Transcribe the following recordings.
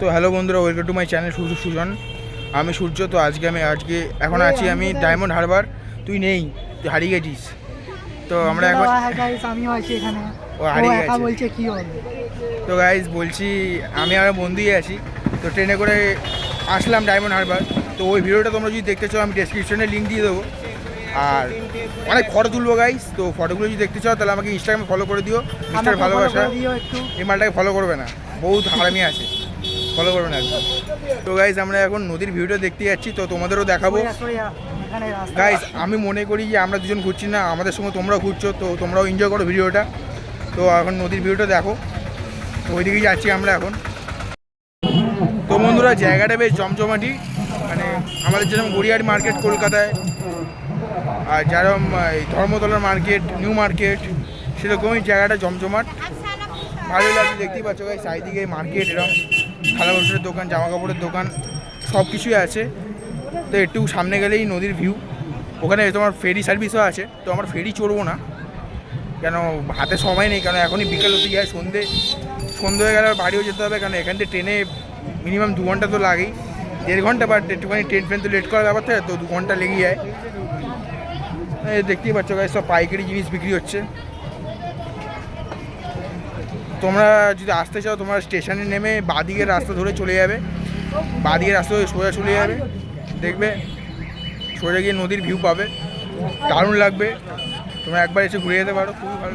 তো হ্যালো বন্ধুরা welcome to my channel Surya Sujan. আমি সূর্য তো আজকে আমি আজকে এখন আছি আমি ডায়মন্ড হারবার তুই নেই তুই হারিয়ে গেছিস। তো আমরা এখন আমিও আছি এখানে। ও হারিয়ে গেছে। বলছে কি হবে? তো গাইজ বলছি আমি আর বন্ধুই আছি। তো ট্রেনে করে আসলাম ডায়মন্ড হারবার তো ওই ভিডিওটা তোমরা যদি দেখতে চাও আমি ডেসক্রিপশনে লিঙ্ক দিয়ে দেবো। আর অনেক ফটো তুলবো গাইজ তো ফটোগুলো যদি দেখতে চাও তাহলে আমাকে ইনস্টাগ্রামে ফলো করে দিও। মিস্টার ভালোবাসা। এই মালটাকে ফলো করবে না। বহুত হারামি আছে। ফলো করবে না। একদম তো গাইজ আমরা এখন নদীর ভিউটা দেখতে যাচ্ছি, তো তোমাদেরও দেখাবো। গাইজ আমি মনে করি যে আমরা দুজন ঘুরছি না, আমাদের সঙ্গে তোমরাও ঘুরছো, তো তোমরাও এনজয় করো ভিডিওটা। তো এখন নদীর ভিউটা দেখো। ওইদিকেই যাচ্ছি আমরা এখন। তো বন্ধুরা, জায়গাটা বেশ জমজমাটি মানে আমাদের যেরকম গড়িয়ার মার্কেট কলকাতায়, আর যেরকম ধর্মতলার মার্কেট নিউ মার্কেট সেরকমই জায়গাটা জমজমাট। ভালো লাগছে, দেখতেই পাচ্ছ গাই চারিদিকে মার্কেট এরকম থালা বাসনের দোকান জামা কাপড়ের দোকান, সব কিছুই আছে। তো একটু সামনে গেলেই নদীর ভিউ ওখানে তোমার ফেরি সার্ভিসও আছে। তো আমার ফেরি চড়বো না। কেন হাতে সময় নেই, কেন এখনই বিকেল হতে যায় সন্ধে। সন্ধে হয়ে গেলে বাড়িও যেতে হবে কারণ এখান থেকে ট্রেনে মিনিমাম দু ঘণ্টা তো লাগেই। দেড় ঘণ্টা বাট একটুখানি ট্রেন ফ্রেন তো লেট করার ব্যাপার থাকে তো দু ঘণ্টা লেগে যায়। দেখতেই পাচ্ছ গাছ সব পাইকারি জিনিস বিক্রি হচ্ছে। তোমরা যদি আসতে চাও তোমরা স্টেশনে নেমে বাদিকের রাস্তা ধরে চলে যাবে বাদিকের রাস্তা ধরে সোজা চলে যাবে দেখবে সোজা গিয়ে নদীর ভিউ পাবে দারুণ লাগবে তোমরা একবার এসে ঘুরে যেতে পারো খুবই ভালো।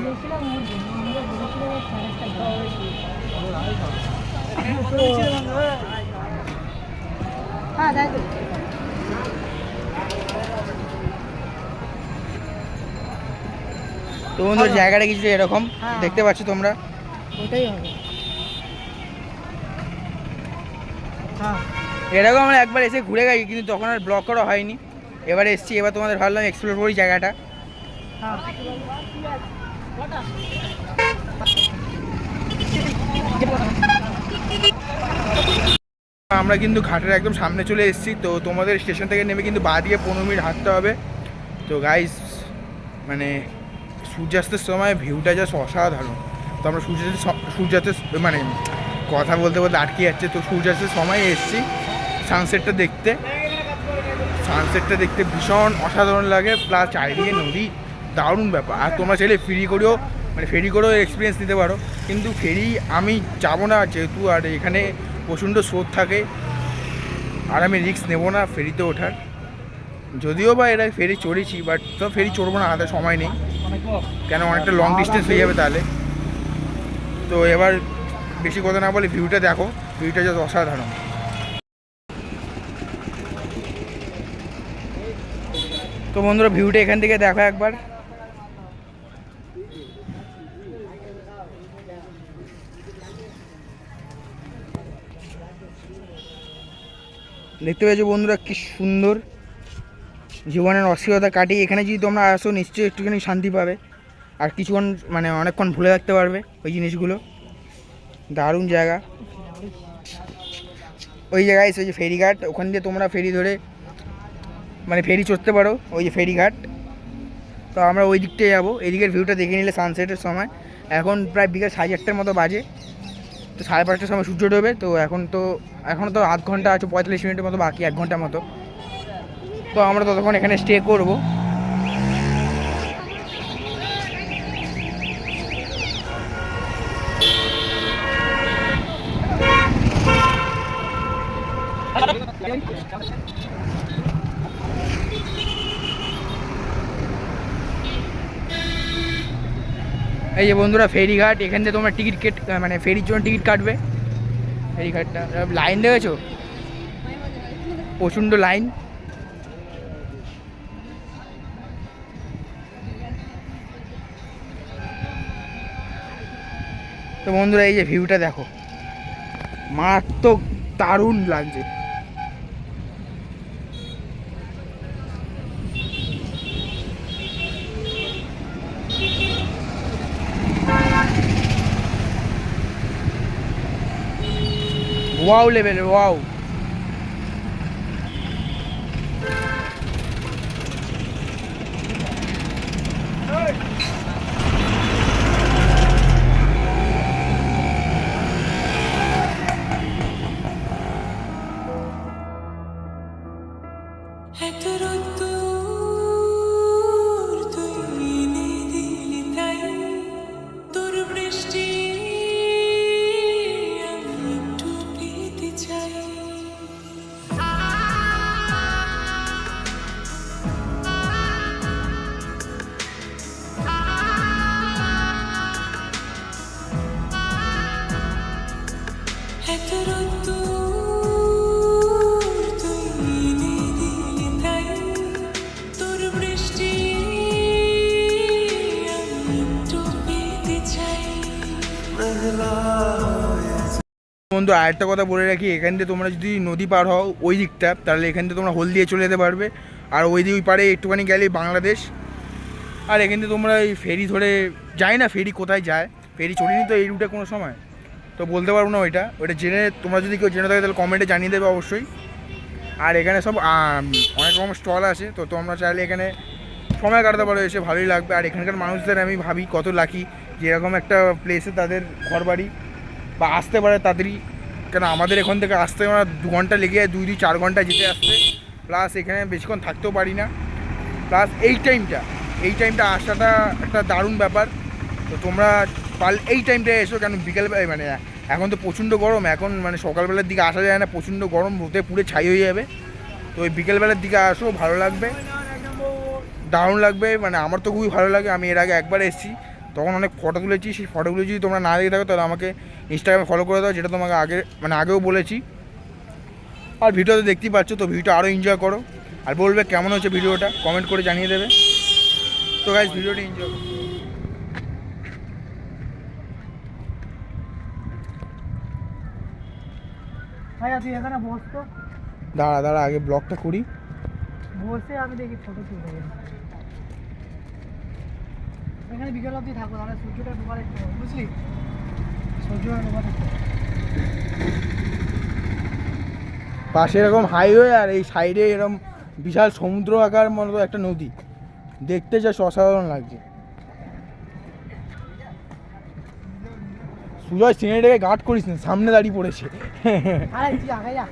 হ্যাঁ তো। বন্ধু জায়গাটা কিছু এরকম হ্যাঁ। দেখতে পাচ্ছ তোমরা ওটাই হবে। হ্যাঁ। এরকম আমরা একবার এসে ঘুরে গেছি কিন্তু তখন আর ব্লক করা হয়নি। এবার এসছি এবার তোমাদের ভাবলাম এক্সপ্লোর করি জায়গাটা। হ্যাঁ। আমরা কিন্তু ঘাটের একদম সামনে চলে এসেছি তো তোমাদের স্টেশন থেকে নেমে কিন্তু বা দিয়ে পনেরো মিনিট হাঁটতে হবে। তো গাইস মানে সূর্যাস্তের সময় ভিউটা জাস্ট অসাধারণ। তো আমরা সূর্যাস্তের সূর্যাস্তের মানে কথা বলতে বলতে আটকে যাচ্ছে। তো সূর্যাস্তের সময় এসেছি সানসেটটা দেখতে। সানসেটটা দেখতে ভীষণ অসাধারণ লাগে প্লাস চারিদিকে নদী, দারুণ ব্যাপার। আর তোমরা চাইলে ফেরি করেও মানে ফেরি করেও এক্সপিরিয়েন্স নিতে পারো। কিন্তু ফেরি আমি যাব না, যেহেতু আর এখানে প্রচণ্ড স্রোত থাকে, আর আমি রিস্ক নেব না ফেরিতে ওঠার। যদিও বা এরা ফেরি চড়েছি বাট তো ফেরি চড়বো না হাতে সময় নেই। কেন? অনেকটা লং ডিস্টেন্স হয়ে যাবে তাহলে। তো এবার বেশি কথা না বলে ভিউটা দেখো, ভিউটা যত অসাধারণ। তো বন্ধুরা, ভিউটা এখান থেকে দেখো একবার। দেখতে পেয়েছ বন্ধুরা কি সুন্দর জীবনের অস্থিরতা কাটিয়ে। এখানে যদি তোমরা আসো, নিশ্চয়ই একটুখানি শান্তি পাবে। আর কিছুক্ষণ মানে অনেকক্ষণ ভুলে থাকতে পারবে ওই জিনিসগুলো। দারুণ জায়গা। ওই জায়গায় এসে যে ফেরিঘাট, ওখান দিয়ে তোমরা ফেরি ধরে মানে ফেরি চড়তে পারো, ওই যে ফেরিঘাট। তো আমরা ওই দিকটায় যাব, এদিকের ভিউটা দেখে নিলে সানসেটের সময়। এখন প্রায় বিকেল সাড়ে চারটের মতো বাজে। তো সাড়ে পাঁচটার সময় সূর্য ডোবে তো এখন তো এখন তো আধ ঘণ্টা আছে, পঁয়তাল্লিশ মিনিটের মতো বাকি, এক ঘণ্টার মতো। তো আমরা ততক্ষণ এখানে স্টে করব। এই যে বন্ধুরা ফেরিঘাট, এখান থেকে তোমরা টিকিট কেট মানে ফেরির জন্য টিকিট কাটবে। ফেরিঘাটটা লাইন দেখেছ? প্রচণ্ড লাইন। তো বন্ধুরা, এই যে ভিউটা দেখো। মারাত্মক দারুণ লাগছে। ওয়াও লেভেল ওয়াও বন্ধু, আরেকটা কথা বলে রাখি, এখান থেকে তোমরা যদি নদী পার হও ওই দিকটা, তাহলে এখান থেকে তোমরা হলদিয়ে চলে যেতে পারবে। আর ওই দিক, ওই পারে একটুখানি গেলে বাংলাদেশ। আর এখান থেকে তোমরা এই ফেরি ধরে যায় না ফেরি কোথায় যায়, ফেরি চড়িনি তো এই রুটে কোনো সময়? তো বলতে পারব না ওইটা ওইটা জেনে তোমরা যদি কেউ জেনে থাকে, তাহলে কমেন্টে জানিয়ে দেবে অবশ্যই। আর এখানে সব অনেক রকম স্টল আছে, তো তোমরা চাইলে এখানে সময় কাটাতে পারো, এসে ভালোই লাগবে। আর এখানকার মানুষদের আমি ভাবি কত লাকি যেরকম একটা প্লেসে তাদের ঘরবাড়ি বা আসতে পারে তাদেরই কেন আমাদের এখান থেকে আসতে আমরা দু ঘণ্টা লেগে যায়, দুই দুই, চার ঘণ্টা যেতে আসতে। প্লাস এখানে বেশিক্ষণ থাকতেও পারি না। প্লাস এই টাইমটা এই টাইমটা আসাটা একটা দারুণ ব্যাপার। তো তোমরা পাল এই টাইমটা এসো কেন বিকেলবেলায় মানে এখন তো প্রচণ্ড গরম, এখন মানে সকালবেলার দিকে আসা যায় না, প্রচণ্ড গরম, রোদে পুরো ছাই হয়ে যাবে। তো ওই বিকেলবেলার দিকে আসো, ভালো লাগবে। দারুণ লাগবে মানে আমার তো খুবই ভালো লাগে, আমি এর আগে একবার এসেছি। তখন অনেক ফটো তুলেছি সেই ফটোগুলো যদি তোমরা না দেখে থাকো তাহলে আমাকে ইনস্টাগ্রামে ফলো করে দাও যেটা তোমাকে আগে মানে আগেও বলেছি। আর ভিডিওতে দেখতেই পাচ্ছ তো ভিডিওটা আরও এনজয় করো। আর বলবে কেমন হচ্ছে ভিডিওটা কমেন্ট করে জানিয়ে দেবে। তো গাইজ ভিডিওটা এনজয় করো। দাঁড়া দাঁড়া আগে ব্লগটা করি। বসে আমি দেখি ফটো তুলতে এখানে বিকেল অবধি থাকব তাহলে সূর্যটা ডোবার একটু বুঝলি? সূর্যটা ডোবার একটু পাশে এরকম হাইওয়ে আর এই সাইডে এরকম বিশাল সমুদ্র আকার মতো একটা নদী। দেখতে যা অসাধারণ লাগছে। সুজয় সিনেটাকে গার্ড করিস না সামনে দাঁড়িয়ে পড়েছে। আরে তুই আগে যা।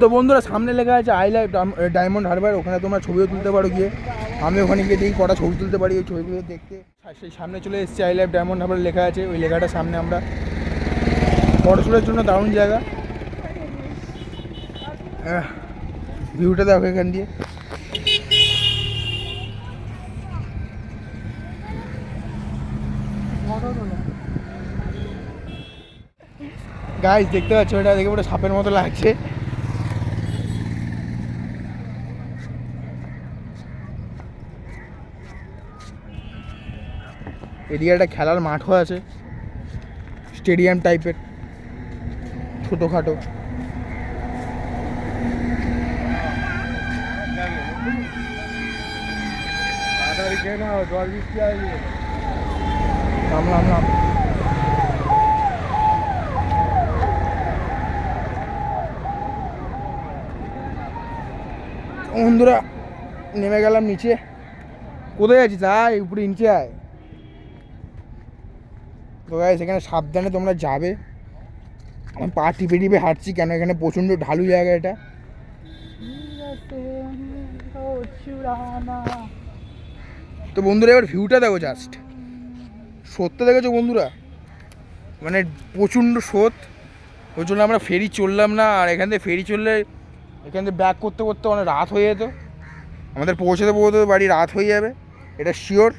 তো বন্ধুরা, সামনে লেখা আছে আই লাইভ ডায়মন্ড হারবার ওখানে তোমরা ছবিও তুলতে পারো গিয়ে। আমি ওখানে গিয়ে দেখি কটা ছবি তুলতে পারি, ওই ছবিগুলো দেখতে। সেই সামনে চলে এসেছে আই লাইভ ডায়মন্ড হারবার লেখা আছে, ওই লেখাটার সামনে আমরা। ফটো তোলার জন্য দারুণ জায়গা। ভিউটা দেখো এখান দিয়ে। গাইস দেখতে পাচ্ছ এটা, দেখে পুরো সাপের মতো লাগছে। এদিকে একটা খেলার মাঠও আছে। স্টেডিয়াম টাইপের, ছোটোখাটো। নাম। বন্ধুরা, নেমে গেলাম নিচে। কোথায় আছিস? আয়, উপরে নিচে আয়। তো গাইস এখানে সাবধানে তোমরা যাবে। আমি পা টিপে টিপে হাঁটছি কেন? এখানে প্রচণ্ড ঢালু জায়গা এটা। তো বন্ধুরা, এবার ভিউটা দেখো জাস্ট স্রোতটা দেখেছ বন্ধুরা? মানে প্রচণ্ড স্রোত। ওই জন্য আমরা ফেরি চললাম না, আর এখান থেকে ফেরি চললে এখান থেকে ব্যাক করতে করতে অনেক রাত হয়ে যেত। আমাদের পৌঁছতে পৌঁছতে বাড়ি রাত হয়ে যাবে, এটা শিওর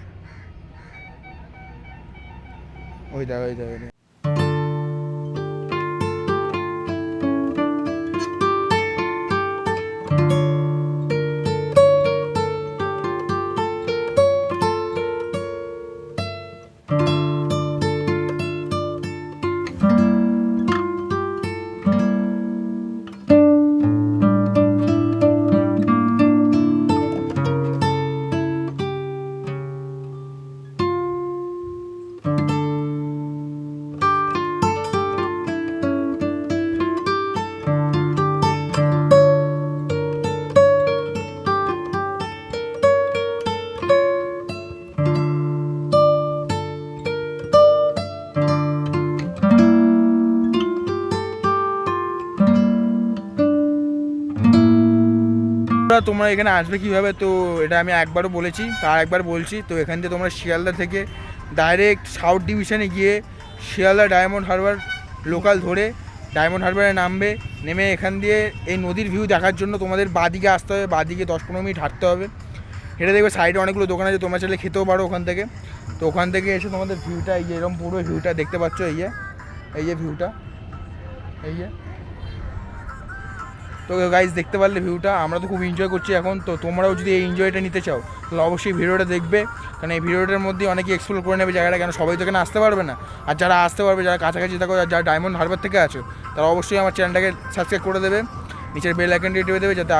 ওই দেখো ওই তোমরা- তোমরা এখানে আসবে কীভাবে? তো এটা আমি একবারও বলেছি, তার একবার বলছি। তো এখান থেকে তোমরা শিয়ালদা থেকে ডাইরেক্ট সাউথ ডিভিশনে গিয়ে শিয়ালদা ডায়মন্ড হারবার লোকাল ধরে ডায়মন্ড হারবারে নামবে। নেমে এখান দিয়ে এই নদীর ভিউ দেখার জন্য তোমাদের বাদিকে আসতে হবে। বাদিকে দশ পনেরো মিনিট হাঁটতে হবে। হেঁটে দেখবে সাইডে অনেকগুলো দোকান আছে, তোমরা চাইলে খেতেও পারো ওখান থেকে। তো ওখান থেকে এসে তোমাদের ভিউটা এই যে এরকম পুরো ভিউটা দেখতে পাচ্ছ, এই যে এই যে ভিউটা এই যে। তো গাইজ দেখতে পারলে ভিউটা আমরা তো খুব এনজয় করছি এখন, তো তোমরাও যদি এই এনজয়টা নিতে চাও, তাহলে অবশ্যই ভিডিওটা দেখবে, কারণ এই ভিডিওটার মধ্যে অনেকে এক্সপ্লোর করে নেবে জায়গাটা, কেন সবাই তো এখানে আসতে পারবে না। আর যারা আসতে পারবে, যারা কাছাকাছি থাকো যারা ডায়মন্ড হারবার থেকে আছো, তারা অবশ্যই আমার চ্যানেলটাকে সাবস্ক্রাইব করে দেবে, নিচের বেল আইকনটি টিপে দেবে, যাতে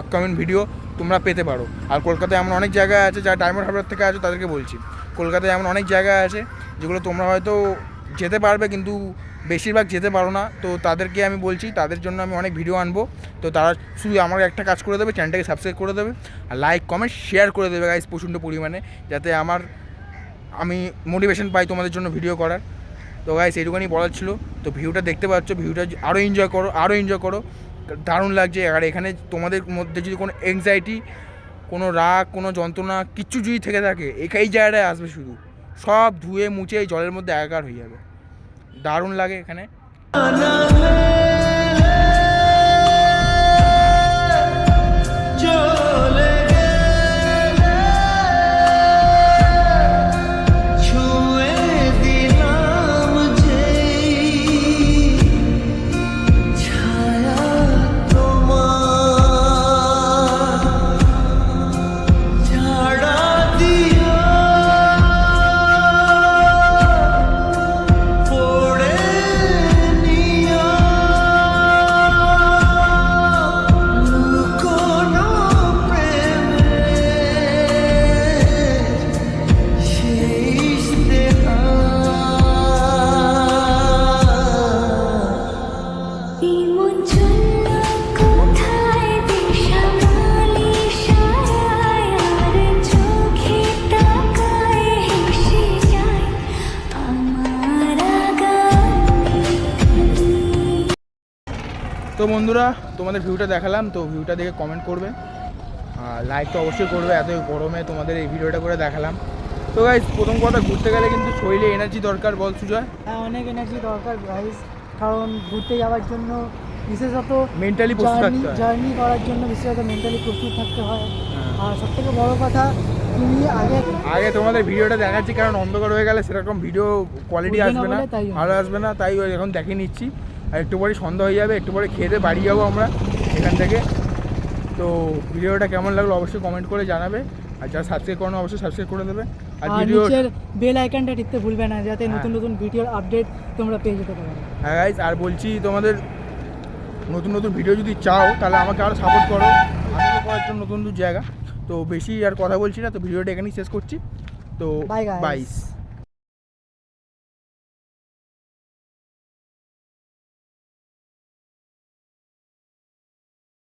আপকামিং ভিডিও তোমরা পেতে পারো। আর কলকাতায় এমন অনেক জায়গা আছে, যারা ডায়মন্ড হারবার থেকে আছো, তাদেরকে বলছি। কলকাতায় এমন অনেক জায়গা আছে, যেগুলো তোমরা হয়তো যেতে পারবে, কিন্তু বেশিরভাগ যেতে পারো না। তো তাদেরকে আমি বলছি, তাদের জন্য আমি অনেক ভিডিও আনব। তো তারা শুধু আমার একটা কাজ করে দেবে চ্যানেলটাকে সাবস্ক্রাইব করে দেবে। আর লাইক কমেন্ট শেয়ার করে দেবে গাইজ প্রচণ্ড পরিমাণে, যাতে আমার, আমি মোটিভেশন পাই তোমাদের জন্য ভিডিও করার। তো গাইস এইটুখানি বলার ছিল। তো ভিউটা দেখতে পাচ্ছ, ভিউটা আরও এনজয় করো আরও এনজয় করো। দারুণ লাগছে। আর এখানে তোমাদের মধ্যে যদি কোনো এংজাইটি কোনো রাগ, কোনো যন্ত্রণা, কিচ্ছু যদি থেকে থাকে এই জায়গাটায় আসবে শুধু। সব ধুয়ে মুছে জলের মধ্যে একাকার হয়ে যাবে। দারুণ লাগে এখানে। বন্ধুরা তোমাদের ভিউটা দেখালাম তো ভিউটা দেখে কমেন্ট করবে। আর লাইক তো অবশ্যই করবে এত গরমে তোমাদের এই ভিডিওটা করে দেখালাম। তো গাইজ প্রথম কথা ঘুরতে গেলে কিন্তু শরীরে এনার্জি দরকার বল সুজয়। হ্যাঁ অনেক এনার্জি দরকার গাইস কারণ ঘুরতে যাওয়ার জন্য বিশেষত মেন্টালি প্রস্তুত জার্নি করার জন্য বিশেষত মেন্টালি প্রস্তুত থাকতে হয়। হ্যাঁ। আর সব থেকে বড় কথা তুমি আগে আগে তোমাদের ভিডিওটা দেখাচ্ছি কারণ অন্ধকার হয়ে গেলে সেরকম ভিডিও কোয়ালিটি আসবে না। তাই ভালো আসবে না তাই এখন দেখে নিচ্ছি। আর একটু পরে সন্ধ্যা হয়ে যাবে একটু পরে খেতে বাড়ি যাব আমরা এখান থেকে। তো ভিডিওটা কেমন লাগল অবশ্যই কমেন্ট করে জানাবে। আর যারা সাবস্ক্রাইব করো অবশ্যই সাবস্ক্রাইব করে দেবে। আর ভিডিও বেল আইকনটা টিপতে ভুলবে না যাতে হ্যাঁ। নতুন নতুন ভিডিওর আপডেট তোমরা পেয়ে যেতে পারো। হ্যাঁ গাইজ আর বলছি তোমাদের নতুন নতুন ভিডিও যদি চাও তাহলে আমাকে আরও সাপোর্ট করো। আমি করার জন্য নতুন নতুন জায়গা। তো বেশি আর কথা বলছি না তো ভিডিওটা এখানেই শেষ করছি। তো বাইস